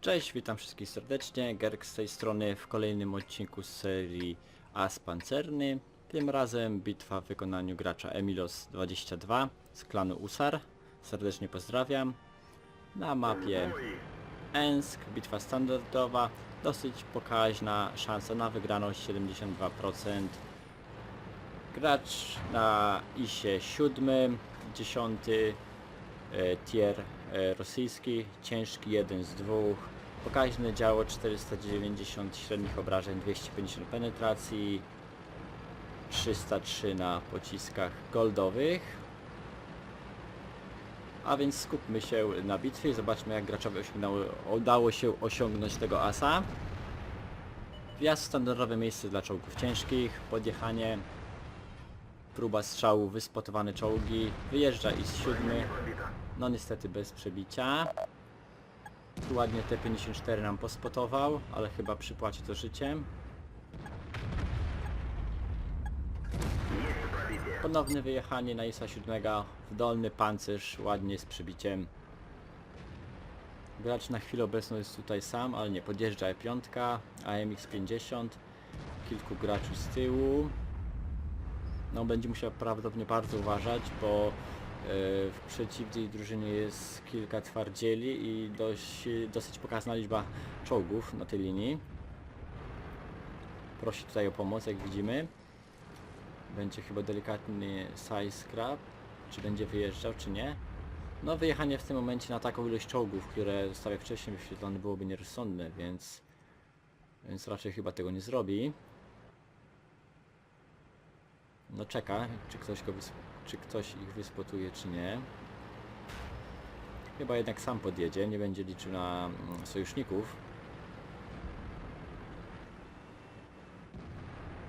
Cześć, witam wszystkich serdecznie, Gerk z tej strony w kolejnym odcinku z serii As Pancerny. Tym razem bitwa w wykonaniu gracza Emilos22 z klanu Usar. Serdecznie pozdrawiam. Na mapie Ensk, bitwa standardowa, dosyć pokaźna, szansa na wygraną 72%. Gracz na ISie 7, 10 e, tier rosyjski, ciężki jeden z dwóch, pokaźne działo 490 średnich obrażeń, 250 penetracji, 303 na pociskach goldowych. A więc skupmy się na bitwie i zobaczmy jak graczowi udało się osiągnąć tego asa. Wjazd standardowe miejsce dla czołgów ciężkich, podjechanie, próba strzału, wyspotowane czołgi, wyjeżdża i z siódmy, no niestety bez przebicia. Tu ładnie T-54 nam pospotował, ale chyba przypłaci to życiem. Ponowne wyjechanie na ISA 7 w dolny pancerz, ładnie z przebiciem. Gracz na chwilę obecną jest tutaj sam, ale nie, podjeżdża E5, AMX-50, kilku graczy z tyłu. No będzie musiał prawdopodobnie bardzo uważać, bo w przeciwnej drużynie jest kilka twardzieli i dość, dosyć pokaźna liczba czołgów na tej linii. Prosi tutaj o pomoc, jak widzimy. Będzie chyba delikatny size scrap, czy będzie wyjeżdżał, czy nie. No wyjechanie w tym momencie na taką ilość czołgów, które zostały wcześniej wyświetlone byłoby nierozsądne, więc, więc raczej chyba tego nie zrobi. No czeka, czy ktoś, go czy ktoś ich wyspotuje, czy nie. Chyba jednak sam podjedzie, nie będzie liczył na mm, sojuszników.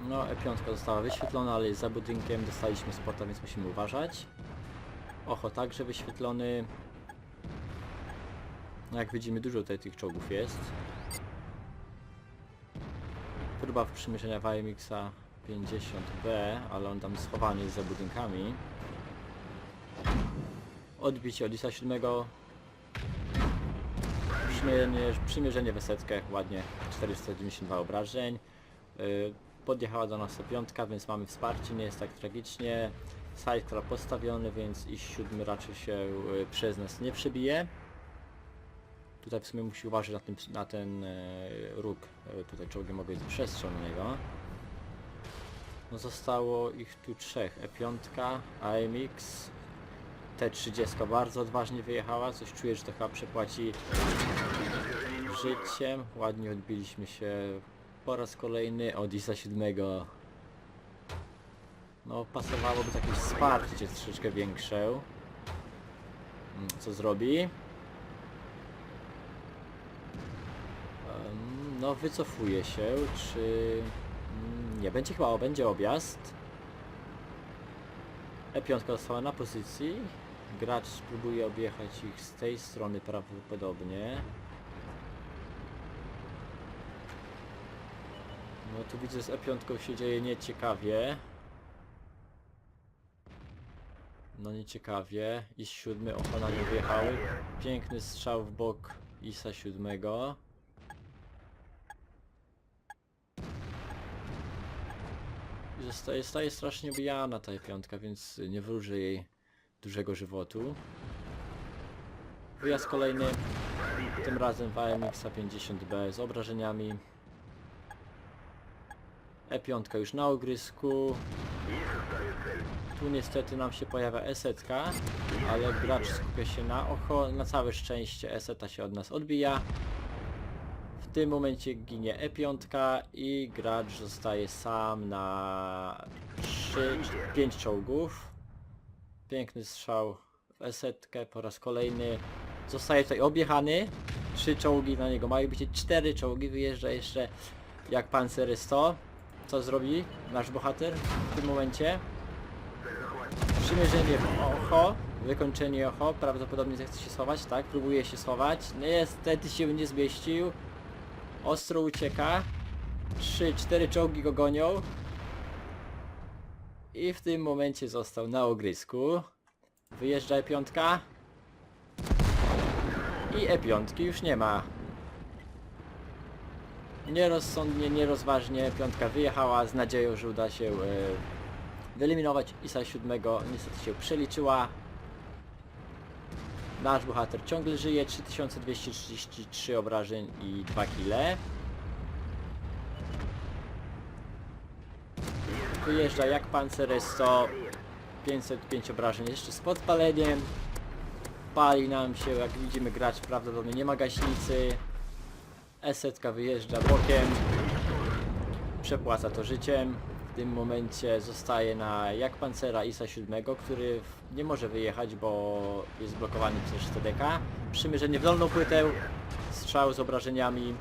No E5 została wyświetlona, ale jest za budynkiem, dostaliśmy spota, więc musimy uważać. Ocho także wyświetlony. No jak widzimy dużo tutaj tych czołgów jest. Próba przymierzenia Wajmixa 50B, ale on tam schowany jest za budynkami. Odbicie od ISA 7. Przymierzenie, przymierzenie ładnie 492 obrażeń. Yy, Podjechała do nas piątka, więc mamy wsparcie, nie jest tak tragicznie. Sidecar postawiony, więc IS 7 raczej się yy, przez nas nie przebije. Tutaj w sumie musi uważać na, tym, na ten e, róg. Tutaj czołgi mogą być przestrzał na niego. No zostało ich tu trzech. E5, AMX, T30 bardzo odważnie wyjechała. Coś czuję, że to chyba przepłaci życiem. Ładnie odbiliśmy się po raz kolejny od ISA 7. No pasowałoby takie wsparcie troszeczkę większe. Mm, Co zrobi? No wycofuje się, czy... Nie, będzie chyba, będzie objazd. E5 stała na pozycji. Gracz próbuje objechać ich z tej strony prawdopodobnie. No tu widzę z E5 się dzieje nieciekawie. No nieciekawie. IS-7 ochrona nie wjechały. Piękny strzał w bok ISA-7. Zostaje, staje strasznie bijana ta piątka, więc nie wróży jej dużego żywotu. Wyjazd kolejny, tym razem w AMX 50B z obrażeniami. E5 już na ogrysku. Tu niestety nam się pojawia esetka, ale gracz skupia się na oko. Na całe szczęście eseta się od nas odbija. Tym momencie ginie E5 i gracz zostaje sam na 3, 5 czołgów. Piękny strzał w esetkę po raz kolejny. Zostaje tutaj objechany. Trzy czołgi na niego mają być cztery czołgi. Wyjeżdża jeszcze jak pancery 100. Co zrobi nasz bohater w tym momencie? Przymierzenie w ocho, wykończenie ocho, prawdopodobnie zechce się schować, tak? Próbuje się schować. Niestety się nie zmieścił. Ostro ucieka. 3-4 czołgi go gonią. I w tym momencie został na ogrysku. Wyjeżdża E5. I E5 już nie ma. nierozsądnie, nierozważnie. Piątka wyjechała z nadzieją, że uda się e, wyeliminować ISA 7. Niestety się przeliczyła. Nasz bohater ciągle żyje, 3233 obrażeń i 2 kile. Wyjeżdża jak pancer 100 505 obrażeń jeszcze z podpaleniem. Pali nam się, jak widzimy gracz prawdopodobnie nie ma gaśnicy. Esetka wyjeżdża bokiem. Przepłaca to życiem. W tym momencie zostaje na jak pancera ISA 7, który nie może wyjechać, bo jest blokowany przez TDK. Przymierzenie w dolną płytę. Strzał z obrażeniami.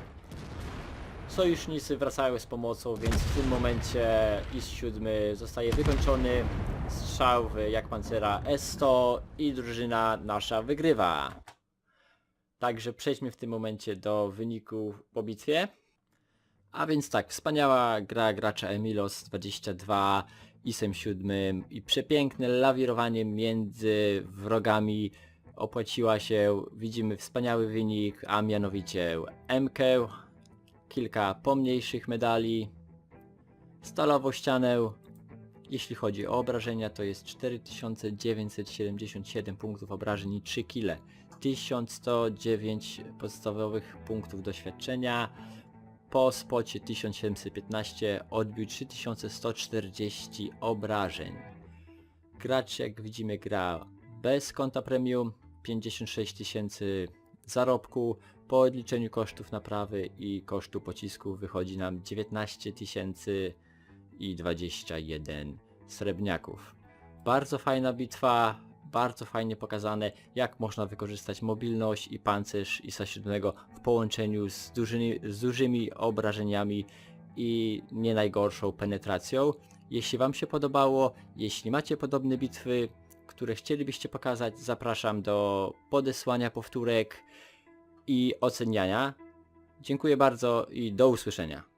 Sojusznicy wracają z pomocą, więc w tym momencie IS-7 zostaje wykończony. Strzał w jak pancera S100 i drużyna nasza wygrywa. Także przejdźmy w tym momencie do wyników po bitwie. A więc tak, wspaniała gra gracza Emilos 22 ISem 7 i przepiękne lawirowanie między wrogami opłaciła się. Widzimy wspaniały wynik, a mianowicie MK, kilka pomniejszych medali, stalową ścianę. Jeśli chodzi o obrażenia, to jest 4977 punktów obrażeń i 3 kile. 1109 podstawowych punktów doświadczenia. Po spocie 1715 odbił 3140 obrażeń. Gracz jak widzimy gra bez konta premium 56 tysięcy zarobku. Po odliczeniu kosztów naprawy i kosztu pocisku wychodzi nam 19 tysięcy i 21 srebrniaków. Bardzo fajna bitwa, bardzo fajnie pokazane jak można wykorzystać mobilność i pancerz ISA 7 w połączeniu z dużymi, z dużymi obrażeniami i nie najgorszą penetracją. Jeśli Wam się podobało, jeśli macie podobne bitwy, które chcielibyście pokazać, zapraszam do podesłania powtórek i oceniania. Dziękuję bardzo i do usłyszenia.